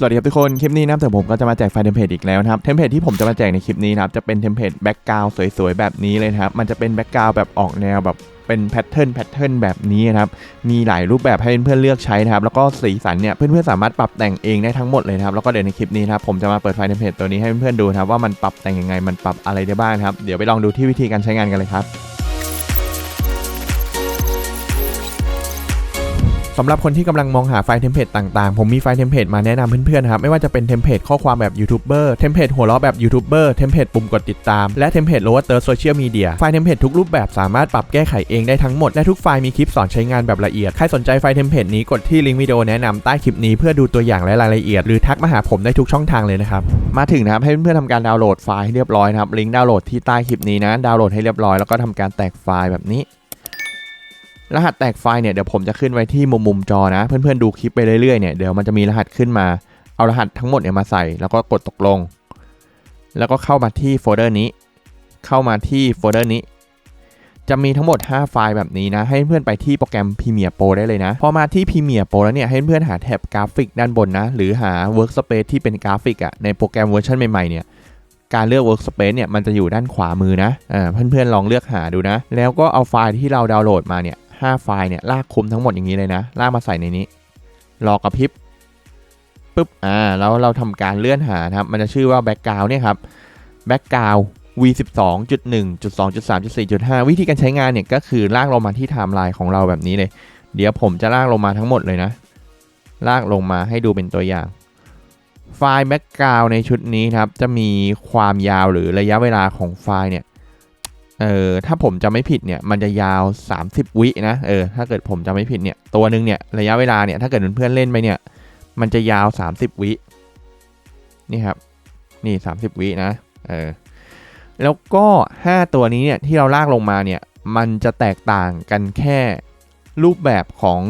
สวัสดีครับทุกคน คลิปนี้นะครับแต่ผมก็จะมาแจกไฟล์เทมเพลตอีกแล้วนะครับ เทมเพลตที่ผมจะมาแจกในคลิปนี้นะครับ จะเป็นเทมเพลตแบ็กกราวด์สวยๆ แบบนี้เลยนะครับ มันจะเป็นแบ็กกราวด์แบบออกแนวแบบเป็นแพทเทิร์นแพทเทิร์นแบบนี้นะครับ มีหลายรูปแบบให้เพื่อนๆเลือกใช้นะครับ แล้วก็สีสันเนี่ยเพื่อนๆสามารถปรับแต่งเองได้ทั้งหมดเลยนะครับ แล้วก็เดี๋ยวในคลิปนี้นะครับผมจะมาเปิดไฟล์เทมเพลตตัวนี้ให้เพื่อนๆดูนะครับว่ามันปรับแต่งยังไง มันปรับอะไรได้บ้างนะครับ เดี๋ยวไปลองดูที่วิธีการใช้งานกันเลยครับ สำหรับคนที่กำลังมองหาไฟล์เทมเพลตต่างๆ ผมมีไฟล์เทมเพลตมาแนะนำเพื่อนๆนะครับ ไม่ว่าจะเป็นเทมเพลตข้อความแบบยูทูบเบอร์เทมเพลตหัวเราะแบบยูทูบเบอร์เทมเพลตปุ่มกดติดตาม และเทมเพลตโลว์เตอร์โซเชียลมีเดียไฟล์เทมเพลตทุกรูปแบบสามารถปรับแก้ไขเองได้ทั้งหมด และทุกไฟล์มีคลิปสอนใช้งานแบบละเอียด ใครสนใจไฟล์เทมเพลตนี้กดที่ลิงก์วิดีโอแนะนำใต้คลิปนี้เพื่อดูตัวอย่างและรายละเอียดหรือทักมาหาผมได้ทุกช่องทางเลยนะครับมาถึงนะครับให้เพื่อนๆทำการดาวน์โหลดไฟล์ให้เรียบร้อยนะครับลิงก์ดาวน์โหลดที่ใต้คลิปนี้นะดาวน์โหลดให้เรียบร้อยแล้วก็ทำการแตกไฟล์แบบนี้ รหัสแตกไฟล์เนี่ยเดี๋ยวผมจะขึ้นไว้ที่มุมมุมจอนะ เพื่อนๆดูคลิปไปเรื่อยๆเนี่ยเดี๋ยวมันจะมีรหัสขึ้นมา เอารหัสทั้งหมดเนี่ยมาใส่ แล้วก็กดตกลง แล้วก็เข้ามาที่โฟลเดอร์นี้ เข้ามาที่โฟลเดอร์นี้ จะมีทั้งหมด 5 ไฟล์แบบนี้นะ ให้เพื่อนไปที่โปรแกรม Premiere Pro ได้เลยนะ พอมาที่ Premiere Pro แล้วเนี่ยให้เพื่อนหาแท็บกราฟิกด้านบนนะ หรือหา Workspace ที่เป็นกราฟิกอะในโปรแกรมเวอร์ชันใหม่ๆเนี่ยการเลือก Workspace เนี่ยมันจะอยู่ด้านขวามือนะอ่าเพื่อนๆลองเลือกหาดูนะ แล้วก็เอาไฟล์ที่เราดาวน์โหลดมาเนี่ย 5 ไฟล์เนี่ยลากคุมทั้งหมดอย่างนี้เลยนะ ลากมาใส่ในนี้ รอกระพริบปุ๊บอ่าแล้วเราทำการเลื่อนหาครับ มันจะชื่อว่า background เนี่ยครับ background v12.1.2.3.4.5 วิธีการใช้งานเนี่ยก็คือลากลงมาที่ไทม์ไลน์ของเราแบบนี้เลย เดี๋ยวผมจะลากลงมาทั้งหมดเลยนะ ลากลงมาให้ดูเป็นตัวอย่าง ไฟล์ background ในชุดนี้ครับ จะมีความยาวหรือระยะเวลาของไฟล์เนี่ย เออถ้าผมจะไม่ผิดเนี่ยมันจะยาว 30 วินะเออถ้าเกิดผมจะไม่ผิดเนี่ยตัวหนึ่งเนี่ยระยะเวลาเนี่ยถ้าเกิดเพื่อนๆเล่นไปเนี่ยมันจะยาว 30 วินี่ครับนี่ 30 วินะเออแล้วก็ 5 ตัวนี้เนี่ยที่เราลากลงมาเนี่ยมันจะแตกต่างกันแค่รูปแบบของ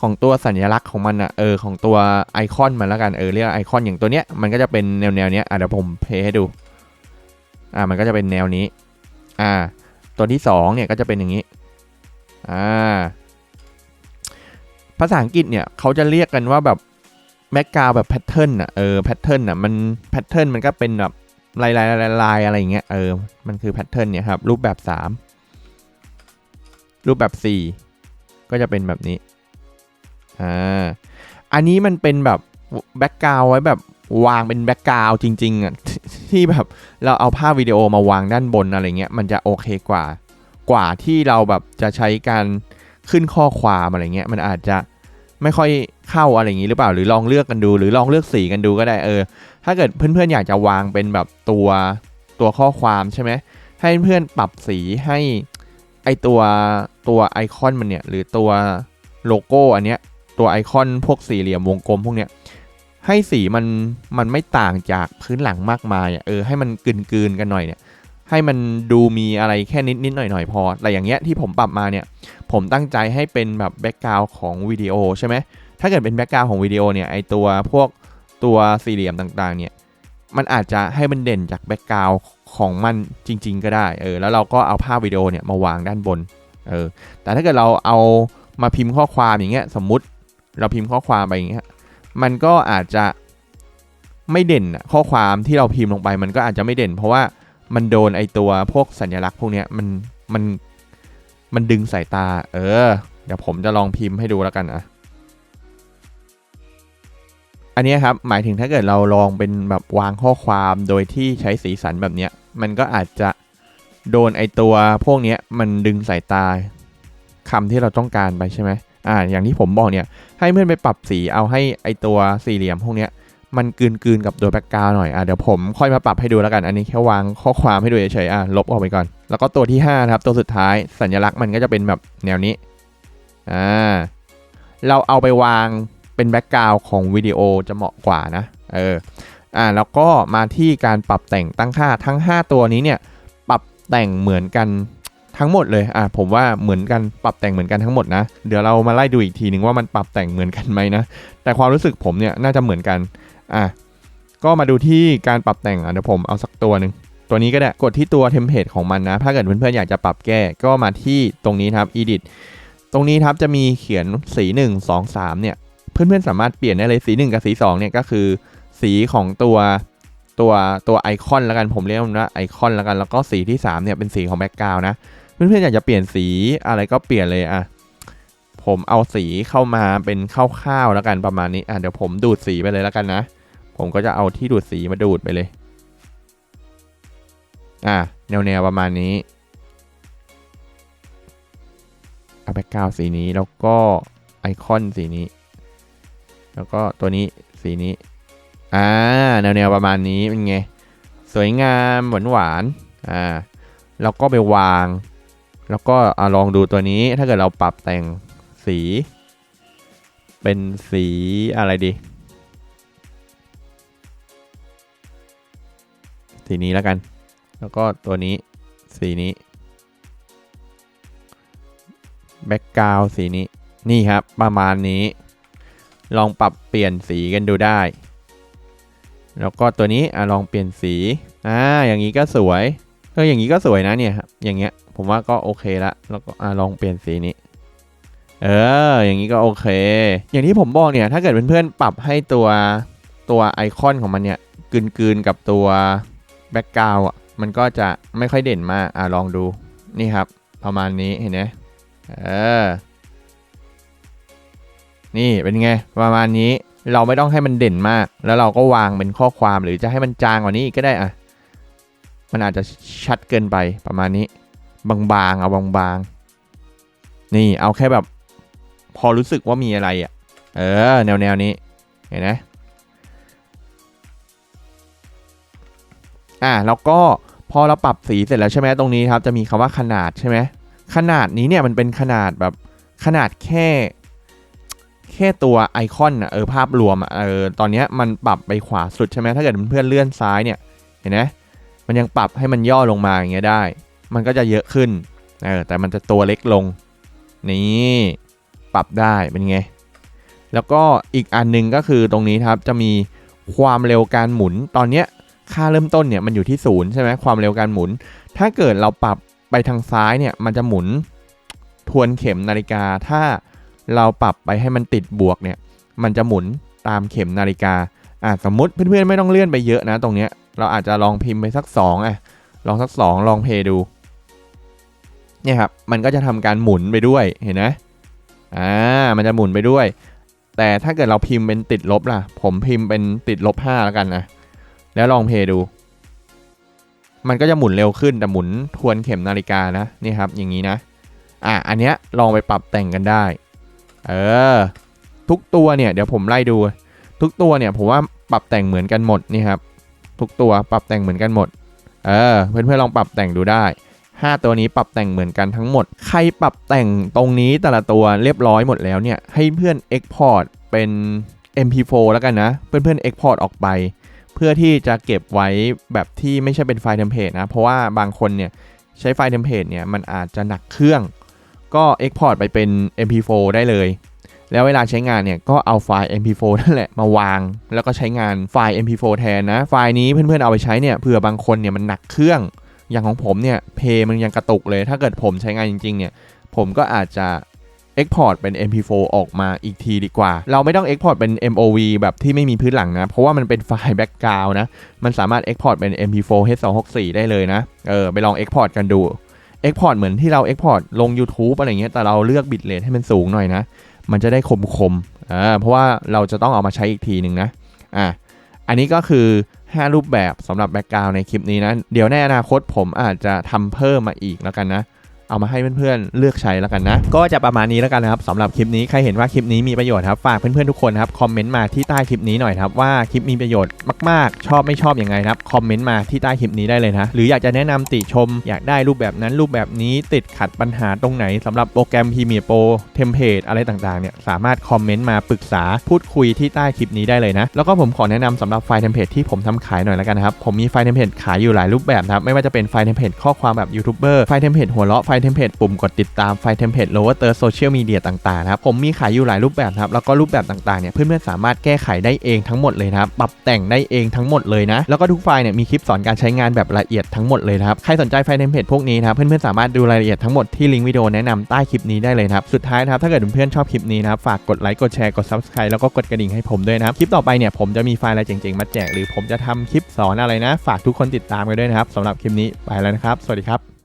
ของตัวสัญลักษณ์ของมันอะเออของตัวไอคอนมันแล้วกันเออเรียกไอคอนอย่างตัวเนี้ยมันก็จะเป็นแนวแนวเนี้ยอะเดี๋ยวผมเพย์ให้ดูอ่ามันก็จะเป็นแนวนี้ อ่า ตัวที่2เนี่ยก็จะเป็นอย่างนี้ อ่า ภาษาอังกฤษเนี่ยเขาจะเรียกกันว่าแบบแบ็กกราวแบบแพทเทิร์นอะ เออ แพทเทิร์นอะ มันแพทเทิร์นมันก็เป็นแบบลายลายลายลายอะไรอย่างเงี้ย เออ มันคือแพทเทิร์นเนี่ยครับ รูปแบบ 3 รูปแบบ 4 ก็จะเป็นแบบนี้ อ่า อันนี้มันเป็นแบบแบ็กกราวไว้แบบ วางเป็นแบ็กกราวจริงๆอะที่แบบเราเอาภาพวิดีโอมาวางด้านบนอะไรเงี้ยมันจะโอเคกว่า กว่าที่เราแบบจะใช้การขึ้นข้อความอะไรเงี้ยมันอาจจะไม่ค่อยเข้าอะไรอย่างนี้หรือเปล่าหรือลองเลือกกันดู หรือลองเลือกสีกันดูก็ได้เออ ถ้าเกิดเพื่อนๆอยากจะวางเป็นแบบตัวตัวข้อความใช่ไหมให้เพื่อนปรับสีให้ไอตัวตัวไอคอนมันเนี่ยหรือตัวโลโก้อันเนี้ยตัวไอคอนพวกสี่เหลี่ยมวงกลมพวกเนี้ย ให้สีมันมันไม่ต่างจากพื้นหลังมากมายเออให้มันกลืนๆกันหน่อยเนี่ย ให้มันดูมีอะไรแค่นิดนิดหน่อยหน่อยๆพอแต่อย่างเงี้ยที่ผมปรับมาเนี่ย ผมตั้งใจให้เป็นแบบแบ็กกราวของวิดีโอใช่ไหมถ้าเกิดเป็นแบ็กกราวของวิดีโอเนี่ยไอตัวพวกตัวสี่เหลี่ยมต่างๆเนี่ยมันอาจจะให้มันเด่นจากแบ็กกราวของมันจริง ๆ ก็ได้เออแล้วเราก็เอาภาพวิดีโอเนี่ยมาวางด้านบนเออแต่ถ้าเกิดเราเอามาพิมพ์ข้อความอย่างเงี้ยสมมุติเราพิมพ์ข้อความไปอย่างเงี้ย มันก็อาจจะไม่เด่นข้อความที่เราพิมพ์ลงไป มันก็อาจจะไม่เด่น เพราะว่ามันโดนไอตัวพวกสัญลักษณ์พวกนี้มันมันมันดึงสายตา เออ เดี๋ยวผมจะลองพิมพ์ให้ดูแล้วกันอะ อันนี้ครับ หมายถึงถ้าเกิดเราลองเป็นแบบวางข้อความโดยที่ใช้สีสันแบบเนี้ย มันก็อาจจะโดนไอตัวพวกเนี้ยมันดึงสายตาคำที่เราต้องการไปใช่ไหม อ่าอย่างที่ผมบอกเนี่ยให้เพื่อนไปปรับสีเอาให้ไอตัวสี่เหลี่ยมพวกเนี้ยมันกลืนกืนๆกับตัวแบ็กกราวหน่อยอะเดี๋ยวผมค่อยมาปรับให้ดูแล้วกัน อันนี้แค่วางข้อความให้ดูเฉยๆอะลบออกไปก่อน แล้วก็ตัวที่5นะครับตัวสุดท้ายสัญลักษณ์มันก็จะเป็นแบบแนวนี้อ่าเราเอาไปวางเป็นแบ็กกราวของวิดีโอจะเหมาะกว่านะเอออ่าแล้วก็มาที่การปรับแต่งตั้งค่าทั้ง 5 ตัวนี้เนี่ยปรับแต่งเหมือนกัน ทั้งหมดเลยอะผมว่าเหมือนกันปรับแต่งเหมือนกันทั้งหมดนะ เดี๋ยวเรามาไล่ดูอีกทีหนึ่งว่ามันปรับแต่งเหมือนกันไหมนะ แต่ความรู้สึกผมเนี่ยน่าจะเหมือนกันอะก็มาดูที่การปรับแต่งอะเดี๋ยวผมเอาสักตัวหนึ่งตัวนี้ก็ได้กดที่ตัวเทมเพลตของมันนะ ถ้าเกิดเพื่อนๆอยากจะปรับแก้ก็มาที่ตรงนี้ครับ edit ตรงนี้ครับจะมีเขียนสี 1 2 3เนี่ยเเพื่อนๆสามารถเปลี่ยนได้เลยสี 1 กับสี2เนี่ยก็คือสีของตัวตัวตัวไอคอนแล้วกันผมเรียกมันว่าไอคอนแล้วกันแล้วก็สีที่3เนี่ยเป็นสีของแบ็กกราวนะ เพื่อนๆอยากจะเปลี่ยนสีอะไรก็เปลี่ยนเลยอะผมเอาสีเข้ามาเป็นข้าวๆแล้วกันประมาณนี้อะเดี๋ยวผมดูดสีไปเลยแล้วกันนะ ผมก็จะเอาที่ดูดสีมาดูดไปเลย อะแนวๆประมาณนี้เอาแบ็กกราวสีนี้แล้วก็ไอคอนสีนี้ แล้วก็ตัวนี้สีนี้อ่าแนวๆประมาณนี้เป็นไงสวยงามหวานหวานๆอ่าแล้วก็ไปวาง แล้วก็อลองดูตัวนี้ถ้าเกิดเราปรับแต่งสี เป็นสีอะไรดี สีนี้แล้วกัน แล้วก็ตัวนี้สีนี้แบ็กกราวสีนี้นี่ครับ ประมาณนี้ ลองปรับเปลี่ยนสีกันดูได้ แล้วก็ตัวนี้อลองเปลี่ยนสีอ่าอย่างนี้ก็สวย เอออย่างนี้ก็สวยนะเนี่ยครับอย่างเงี้ยผมว่าก็โอเคละแล้วก็ลองเปลี่ยนสีนี้ เออ อย่างนี้ก็โอเค อย่างที่ผมบอกเนี่ยถ้าเกิดเพื่อนๆปรับให้ตัวตัวไอคอนของมันเนี่ยกลืนๆกับตัวแบ็กกราวอะมันก็จะไม่ค่อยเด่นมากอะลองดูนี่ครับ ประมาณนี้เห็นไหมเออ นี่เป็นไงประมาณนี้เราไม่ต้องให้มันเด่นมาก แล้วเราก็วางเป็นข้อความหรือจะให้มันจางกว่านี้กก็ได้อะ มันอาจจะชัดเกินไปประมาณนี้ บางๆเอาบางๆ นี่เอาแค่แบบ พอรู้สึกว่ามีอะไรอะ่ะ เออ แนวแนวนี้ เห็นไหมอะแล้วก็พอเราปรับสีเสร็จแล้วใช่ไหมตรงนี้ครับ จะมีคำว่าขนาดใช่ไหมขนาดนี้เนี่ยมันเป็นขนาดแบบขนาดแค่ แค่ตัวไอคอนอะเออภาพรวมอะเออตอนนี้มันปรับไปขวาสุดใช่ไหมถ้าเกิดเพื่อนเลื่อนซ้ายเนี่ยเห็นไหม มันยังปรับให้มันย่อลงมาอย่างเงี้ยได้ มันก็จะเยอะขึ้นเออแต่มันจะตัวเล็กลง นี่ปรับได้เป็นไง แล้วก็อีกอันหนึงก็คือตรงนี้ครับจะมีความเร็วการหมุนตอนเนี้ยค่าเริ่มต้นเนี่ยมันอยู่ที่ศูนย์ใช่ไหมความเร็วการหมุน ถ้าเกิดเราปรับไปทางซ้ายเนี่ยมันจะหมุนทวนเข็มนาฬิกา ถ้าเราปรับไปให้มันติดบวกเนี่ยมันจะหมุนตามเข็มนาฬิกาอะสมมติเพื่อนๆไม่ต้องเลื่อนไปเยอะนะตรงเนี้ย เราอาจจะลองพิมพ์ไปสัก2อะลองสัก 2 ลองเพย์ดูเนี่ยครับมันก็จะทำการหมุนไปด้วยเห็นไหมอ่ามันจะหมุนไปด้วย แต่ถ้าเกิดเราพิมพ์เป็นติดลบล่ะ ผมพิมพ์เป็นติดลบ5แล้วกันนะแล้วลองเพย์ดู มันก็จะหมุนเร็วขึ้นแต่หมุนทวนเข็มนาฬิกานะนี่ครับอย่างนี้นะอะอันเนี้ยลองไปปรับแต่งกันได้เออทุกตัวเนี่ยเดี๋ยวผมไล่ดู ทุกตัวเนี่ยผมว่าปรับแต่งเหมือนกันหมดนี่ครับ ทุกตัวปรับแต่งเหมือนกันหมด เออ เพื่อนๆลองปรับแต่งดูได้ 5 ตัวนี้ปรับแต่งเหมือนกันทั้งหมด ใครปรับแต่งตรงนี้แต่ละตัวเรียบร้อยหมดแล้วเนี่ย ให้เพื่อน Export เป็น MP4 แล้วกันนะ เพื่อนๆ Export ออกไป เพื่อที่จะเก็บไว้แบบที่ไม่ใช่เป็นไฟล์เทมเพลตนะ เพราะว่าบางคนเนี่ยใช้ไฟล์เทมเพลตเนี่ยมันอาจจะหนักเครื่อง ก็ Export ไปเป็น MP4 ได้เลย แล้วเวลาใช้งานเนี่ยก็เอาไฟล์ MP4 นั่นแหละมาวาง แล้วก็ใช้งานไฟล์ MP4 แทนนะ ไฟล์นี้เพื่อนๆเอาไปใช้เนี่ยเผื่อบางคนเนี่ยมันหนักเครื่อง อย่างของผมเนี่ยเพย์มันยังกระตุกเลย ถ้าเกิดผมใช้งานจริงๆเนี่ยผมก็อาจจะ Export เป็น MP4 ออกมาอีกทีดีกว่า เราไม่ต้อง Export เป็น MOV แบบที่ไม่มีพื้นหลังนะ เพราะว่ามันเป็นไฟล์ Background นะ มันสามารถ Export เป็น MP4 H264 ได้เลยนะ เออไปลอง Export กันดู Export เหมือนที่เรา Export ลง YouTube อะไรเงี้ย แต่เราเลือกบิตเรทให้มันสูงหน่อยนะ มันจะได้คมคมๆอ่าเพราะว่าเราจะต้องเอามาใช้อีกทีหนึ่งนะอะอันนี้ก็คือ 5 รูปแบบสำหรับแบ็กกราวในคลิปนี้นะ เดี๋ยวในอนาคตผมอาจจะทำเพิ่มมาอีกแล้วกันนะ เอามาให้เพื่อนๆเลือกใช้แล้วกันนะ ก็จะประมาณนี้แล้วกันนะครับสำหรับคลิปนี้ใครเห็นว่าคลิปนี้มีประโยชน์ครับฝากเพื่อนๆทุกคนครับคอมเมนต์มาที่ใต้คลิปนี้หน่อยครับว่าคลิปมีประโยชน์มากๆ ชอบไม่ชอบยังไงครับคอมเมนต์มาที่ใต้คลิปนี้ได้เลยนะหรืออยากจะแนะนำติชม อยากได้รูปแบบนั้นรูปแบบนี้ติดขัดปัญหาตรงไหนสำหรับโปรแกรม Premiere Pro เทมเพลตอะไรต่างๆเนี่ยสามารถคอมเมนต์มาปรึกษาพูดคุยที่ใต้คลิปนี้ได้เลยนะแล้วก็ผมขอแนะนำสำหรับไฟล์เทมเพลตที่ผมทำขายหน่อยแล้วกันนะครับผมมีไฟล์เทมเพลตขายอยู่หลายรูปแบบครับไม่ว่าจะเป็นไฟล์เทมเพลตข้อความแบบยูทูบเบอร์ไฟล์เทมเพลตหัวเราะไฟล์เทมเพลตปุ่มกดติดตามไฟล์เทมเพลต lower third social media ต่างๆนะครับผมมีขายอยู่หลายรูปแบบครับแล้วก็รูปแบบต่างๆเนี่ยเพื่อนๆสามารถแก้ไขได้เองทั้งหมดเลยนะครับปรับแต่งได้เองทั้งหมดเลยนะแล้วก็ทุกไฟล์เนี่ยมีคลิปสอนการใช้งานแบบละเอียดทั้งหมดเลยนะครับใครสนใจไฟล์เทมเพลตพวกนี้นะเพื่อนๆสามารถดูรายละเอียดทั้งหมดที่ลิงก์วิดีโอแนะนำใต้คลิปนี้ได้เลยนะครับสุดท้ายนะครับถ้าเกิดเพื่อนๆชอบคลิปนี้นะครับฝากกดไลค์กดแชร์กด subscribe แล้วก็กดกระดิ่งให้ผมด้วยนะครับคลิปต่อไปเนี่ยผมจะมีไฟล์อะไรเจ๋งๆมาแจกหรือผมจะทำคลิปสอนอะไรนะ ฝากทุกคนติดตามกันด้วยนะครับสำหรับคลิปนี้ไปแล้วนะครับ สวัสดีครับ